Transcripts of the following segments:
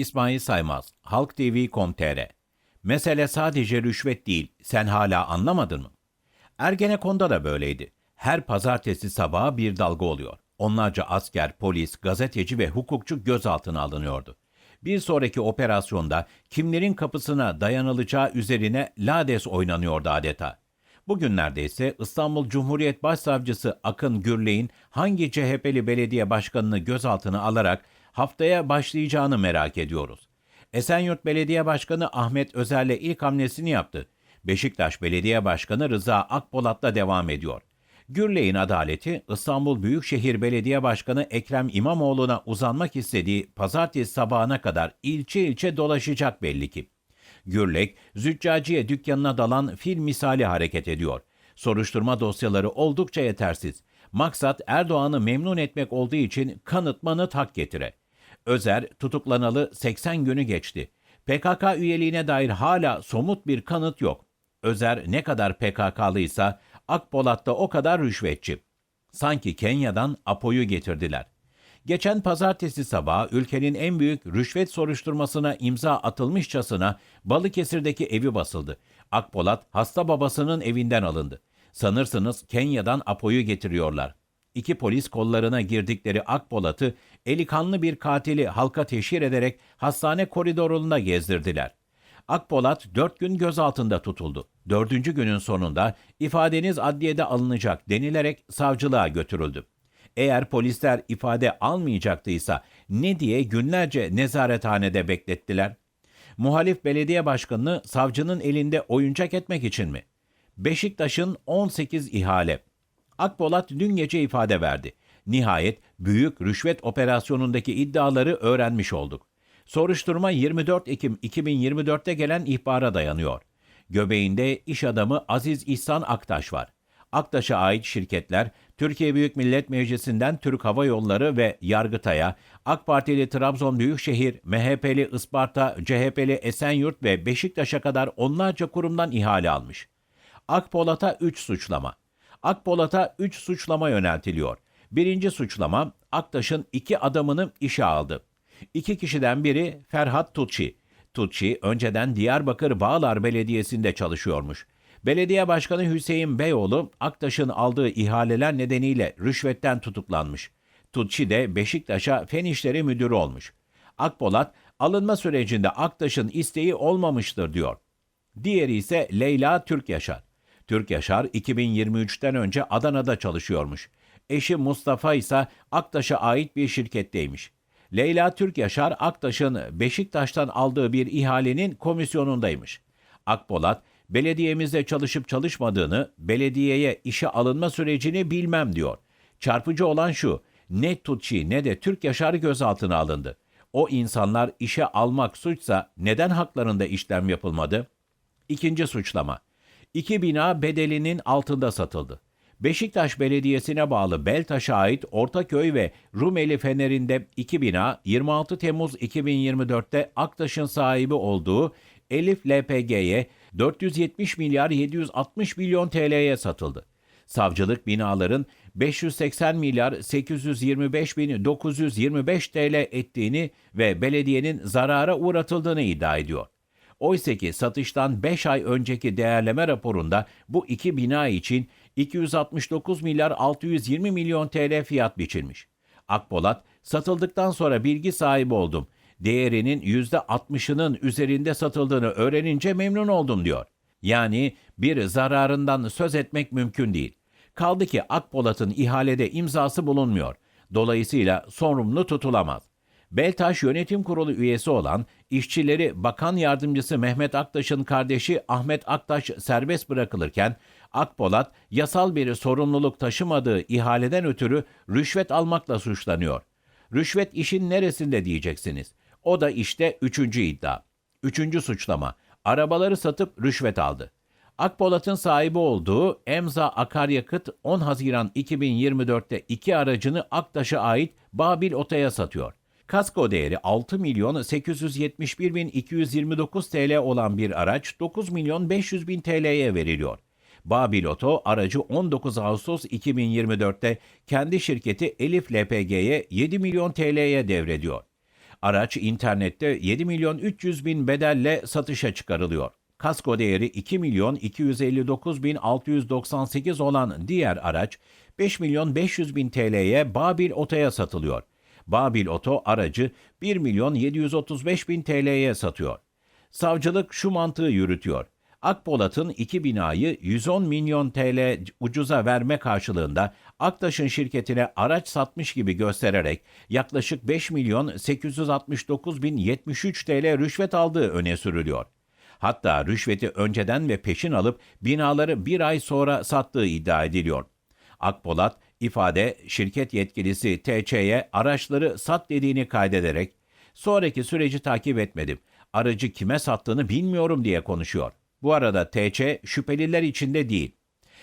İsmail Saymaz, Halk TV.com.tr Mesele sadece rüşvet değil, sen hala anlamadın mı? Ergenekon'da da böyleydi. Her pazartesi sabahı bir dalga oluyor. Onlarca asker, polis, gazeteci ve hukukçu gözaltına alınıyordu. Bir sonraki operasyonda kimlerin kapısına dayanılacağı üzerine lades oynanıyordu adeta. Bugünlerde ise İstanbul Cumhuriyet Başsavcısı Akın Gürley'in hangi CHP'li belediye başkanını gözaltına alarak haftaya başlayacağını merak ediyoruz. Esenyurt Belediye Başkanı Ahmet Özer'le ilk hamlesini yaptı. Beşiktaş Belediye Başkanı Rıza Akpolat'la devam ediyor. Gürley'in adaleti İstanbul Büyükşehir Belediye Başkanı Ekrem İmamoğlu'na uzanmak istediği pazartesi sabahına kadar ilçe ilçe dolaşacak belli ki. Gürlek, züccaciye dükkanına dalan fil misali hareket ediyor. Soruşturma dosyaları oldukça yetersiz. Maksat Erdoğan'ı memnun etmek olduğu için kanıtmanı tak getire. Özer tutuklanalı 80 günü geçti. PKK üyeliğine dair hala somut bir kanıt yok. Özer ne kadar PKK'lıysa Akpolat da o kadar rüşvetçi. Sanki Kenya'dan Apo'yu getirdiler. Geçen pazartesi sabahı ülkenin en büyük rüşvet soruşturmasına imza atılmışçasına Balıkesir'deki evi basıldı. Akpolat hasta babasının evinden alındı. Sanırsınız Kenya'dan Apo'yu getiriyorlar. İki polis kollarına girdikleri Akpolat'ı eli kanlı bir katili halka teşhir ederek hastane koridorunda gezdirdiler. Akpolat dört gün gözaltında tutuldu. Dördüncü günün sonunda ifadeniz adliyede alınacak denilerek savcılığa götürüldü. Eğer polisler ifade almayacaktıysa ne diye günlerce nezarethanede beklettiler? Muhalif belediye başkanını savcının elinde oyuncak etmek için mi? Beşiktaş'ın 18 ihale. Akpolat dün gece ifade verdi. Nihayet büyük rüşvet operasyonundaki iddiaları öğrenmiş olduk. Soruşturma 24 Ekim 2024'te gelen ihbara dayanıyor. Göbeğinde iş adamı Aziz İhsan Aktaş var. Aktaş'a ait şirketler Türkiye Büyük Millet Meclisi'nden Türk Hava Yolları ve Yargıtay'a, AK Partili Trabzon Büyükşehir, MHP'li Isparta, CHP'li Esenyurt ve Beşiktaş'a kadar onlarca kurumdan ihale almış. Akpolat'a 3 suçlama. Akpolat'a 3 suçlama yöneltiliyor. Birinci suçlama Aktaş'ın iki adamını işe aldı. İki kişiden biri Ferhat Tutçi. Tutçi önceden Diyarbakır Bağlar Belediyesi'nde çalışıyormuş. Belediye Başkanı Hüseyin Beyoğlu Aktaş'ın aldığı ihaleler nedeniyle rüşvetten tutuklanmış. Tutçi de Beşiktaş'a Fen İşleri Müdürü olmuş. Akpolat alınma sürecinde Aktaş'ın isteği olmamıştır diyor. Diğeri ise Leyla Türk Yaşar. Türk Yaşar 2023'ten önce Adana'da çalışıyormuş. Eşi Mustafa ise Aktaş'a ait bir şirketteymiş. Leyla Türk Yaşar Aktaş'ın Beşiktaş'tan aldığı bir ihalenin komisyonundaymış. Akpolat, belediyemizde çalışıp çalışmadığını, belediyeye işe alınma sürecini bilmem diyor. Çarpıcı olan şu, ne Tutçi ne de Türk Yaşar gözaltına alındı. O insanlar işe almak suçsa neden haklarında işlem yapılmadı? İkinci suçlama. İki bina bedelinin altında satıldı. Beşiktaş Belediyesi'ne bağlı Beltaş'a ait Ortaköy ve Rumeli Feneri'nde iki bina 26 Temmuz 2024'te Aktaş'ın sahibi olduğu Elif LPG'ye 470 milyar 760 milyon TL'ye satıldı. Savcılık binaların 580 milyar 825 bin 925 TL ettiğini ve belediyenin zarara uğratıldığını iddia ediyor. Oysa ki satıştan 5 ay önceki değerleme raporunda bu iki bina için 269 milyar 620 milyon TL fiyat biçilmiş. Akpolat, satıldıktan sonra bilgi sahibi oldum. Değerinin %60'ının üzerinde satıldığını öğrenince memnun oldum diyor. Yani bir zararından söz etmek mümkün değil. Kaldı ki Akpolat'ın ihalede imzası bulunmuyor. Dolayısıyla sorumlu tutulamaz. Beltaş Yönetim Kurulu üyesi olan işçileri Bakan Yardımcısı Mehmet Aktaş'ın kardeşi Ahmet Aktaş serbest bırakılırken Akpolat yasal bir sorumluluk taşımadığı ihaleden ötürü rüşvet almakla suçlanıyor. Rüşvet işin neresinde diyeceksiniz. O da işte üçüncü iddia. Üçüncü suçlama. Arabaları satıp rüşvet aldı. Akpolat'ın sahibi olduğu Emza Akaryakıt 10 Haziran 2024'te iki aracını Aktaş'a ait Babil Ota'ya satıyor. Kasko değeri 6 milyon 871 bin 229 TL olan bir araç 9 milyon 500 bin TL'ye veriliyor. Babil Oto aracı 19 Ağustos 2024'te kendi şirketi Elif LPG'ye 7 milyon TL'ye devrediyor. Araç internette 7 milyon 300 bin bedelle satışa çıkarılıyor. Kasko değeri 2 milyon 259 bin 698 olan diğer araç 5 milyon 500 bin TL'ye Babil Oto'ya satılıyor. Babil Oto aracı 1 milyon 735 bin TL'ye satıyor. Savcılık şu mantığı yürütüyor. Akpolat'ın iki binayı 110 milyon TL ucuza verme karşılığında Aktaş'ın şirketine araç satmış gibi göstererek yaklaşık 5 milyon 869 bin 73 TL rüşvet aldığı öne sürülüyor. Hatta rüşveti önceden ve peşin alıp binaları bir ay sonra sattığı iddia ediliyor. Akpolat ifade şirket yetkilisi TÇ'ye araçları sat dediğini kaydederek sonraki süreci takip etmedim. Aracı kime sattığını bilmiyorum diye konuşuyor. Bu arada TC şüpheliler içinde değil.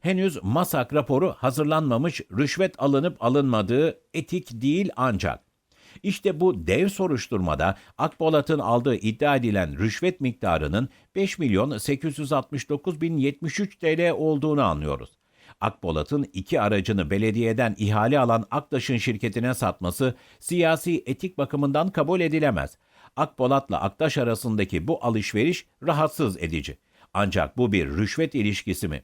Henüz MASAK raporu hazırlanmamış, rüşvet alınıp alınmadığı etik değil ancak. İşte bu dev soruşturmada Akpolat'ın aldığı iddia edilen rüşvet miktarının 5 milyon 869 bin 73 TL olduğunu anlıyoruz. Akpolat'ın iki aracını belediyeden ihale alan Aktaş'ın şirketine satması siyasi etik bakımından kabul edilemez. Akpolat'la Aktaş arasındaki bu alışveriş rahatsız edici. Ancak bu bir rüşvet ilişkisi mi?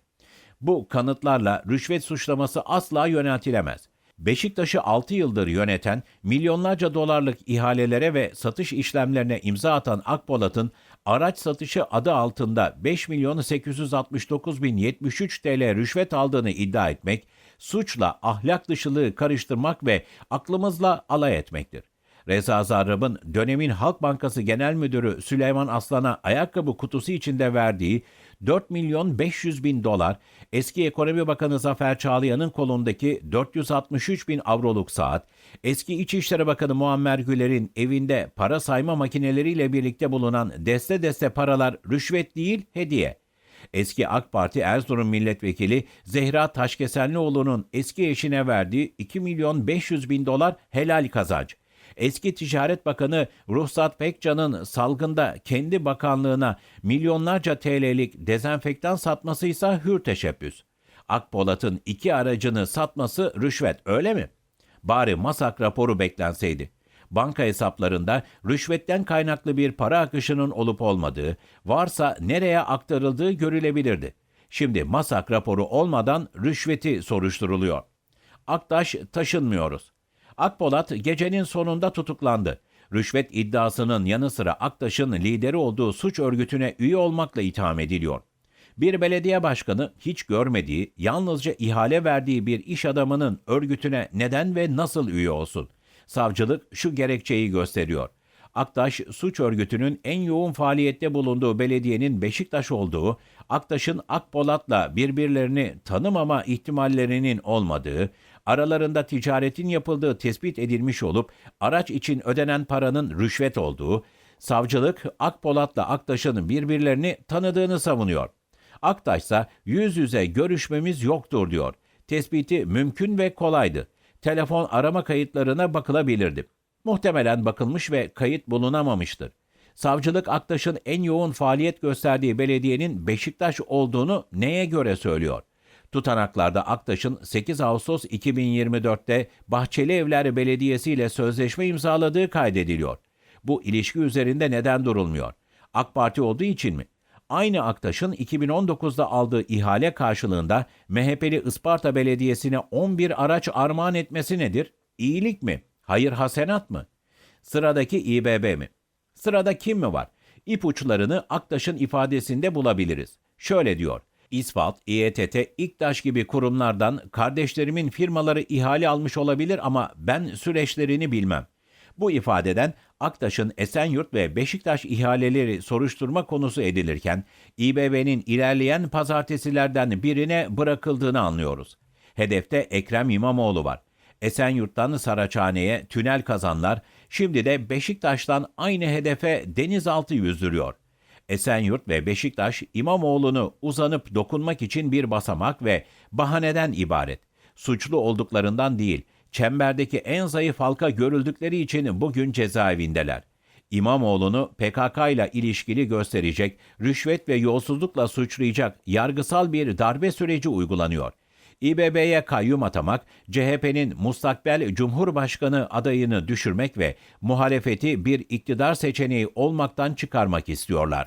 Bu kanıtlarla rüşvet suçlaması asla yöneltilemez. Beşiktaş'ı 6 yıldır yöneten, milyonlarca dolarlık ihalelere ve satış işlemlerine imza atan Akpolat'ın araç satışı adı altında 5 milyon 869 bin 73 TL rüşvet aldığını iddia etmek, suçla ahlak dışılığı karıştırmak ve aklımızla alay etmektir. Reza Zarrab'ın dönemin Halk Bankası Genel Müdürü Süleyman Aslan'a ayakkabı kutusu içinde verdiği 4 milyon 500 bin dolar, eski Ekonomi Bakanı Zafer Çağlayan'ın kolundaki 463 bin avroluk saat, eski İçişleri Bakanı Muammer Güler'in evinde para sayma makineleriyle birlikte bulunan deste deste paralar rüşvet değil hediye. Eski AK Parti Erzurum Milletvekili Zehra Taşkesenlioğlu'nun eski eşine verdiği 2 milyon 500 bin dolar helal kazanç eski Ticaret Bakanı Ruhsat Pekcan'ın salgında kendi bakanlığına milyonlarca TL'lik dezenfektan satması ise hür teşebbüs. Akpolat'ın iki aracını satması rüşvet öyle mi? Bari MASAK raporu beklenseydi. Banka hesaplarında rüşvetten kaynaklı bir para akışının olup olmadığı, varsa nereye aktarıldığı görülebilirdi. Şimdi MASAK raporu olmadan rüşveti soruşturuluyor. Aktaş taşınmıyoruz. Akpolat gecenin sonunda tutuklandı. Rüşvet iddiasının yanı sıra Aktaş'ın lideri olduğu suç örgütüne üye olmakla itham ediliyor. Bir belediye başkanı hiç görmediği, yalnızca ihale verdiği bir iş adamının örgütüne neden ve nasıl üye olsun? Savcılık şu gerekçeyi gösteriyor. Aktaş suç örgütünün en yoğun faaliyette bulunduğu belediyenin Beşiktaş olduğu, Aktaş'ın Akpolat'la birbirlerini tanımama ihtimallerinin olmadığı, aralarında ticaretin yapıldığı tespit edilmiş olup araç için ödenen paranın rüşvet olduğu, savcılık Akpolat'la Aktaş'ın birbirlerini tanıdığını savunuyor. Aktaş ise yüz yüze görüşmemiz yoktur diyor. Tespiti mümkün ve kolaydı. Telefon arama kayıtlarına bakılabilirdi. Muhtemelen bakılmış ve kayıt bulunamamıştır. Savcılık Aktaş'ın en yoğun faaliyet gösterdiği belediyenin Beşiktaş olduğunu neye göre söylüyor? Tutanaklarda Aktaş'ın 8 Ağustos 2024'te Bahçeli Evler Belediyesi ile sözleşme imzaladığı kaydediliyor. Bu ilişki üzerinde neden durulmuyor? AK Parti olduğu için mi? Aynı Aktaş'ın 2019'da aldığı ihale karşılığında MHP'li Isparta Belediyesi'ne 11 araç armağan etmesi nedir? İyilik mi? Hayır hasenat mı? Sıradaki İBB mi? Sırada kim mi var? İpuçlarını Aktaş'ın ifadesinde bulabiliriz. Şöyle diyor. İsfalt, İETT, İktaş gibi kurumlardan kardeşlerimin firmaları ihale almış olabilir ama ben süreçlerini bilmem. Bu ifadeden Aktaş'ın Esenyurt ve Beşiktaş ihaleleri soruşturma konusu edilirken İBB'nin ilerleyen pazartesilerden birine bırakıldığını anlıyoruz. Hedefte Ekrem İmamoğlu var. Esenyurt'tan Saraçhane'ye tünel kazanlar, şimdi de Beşiktaş'tan aynı hedefe denizaltı yüzdürüyor. Esenyurt ve Beşiktaş İmamoğlu'nu uzanıp dokunmak için bir basamak ve bahaneden ibaret. Suçlu olduklarından değil, çemberdeki en zayıf halka görüldükleri için bugün cezaevindeler. İmamoğlu'nu PKK ile ilişkili gösterecek, rüşvet ve yolsuzlukla suçlayacak yargısal bir darbe süreci uygulanıyor. İBB'ye kayyum atamak, CHP'nin mustakbel Cumhurbaşkanı adayını düşürmek ve muhalefeti bir iktidar seçeneği olmaktan çıkarmak istiyorlar.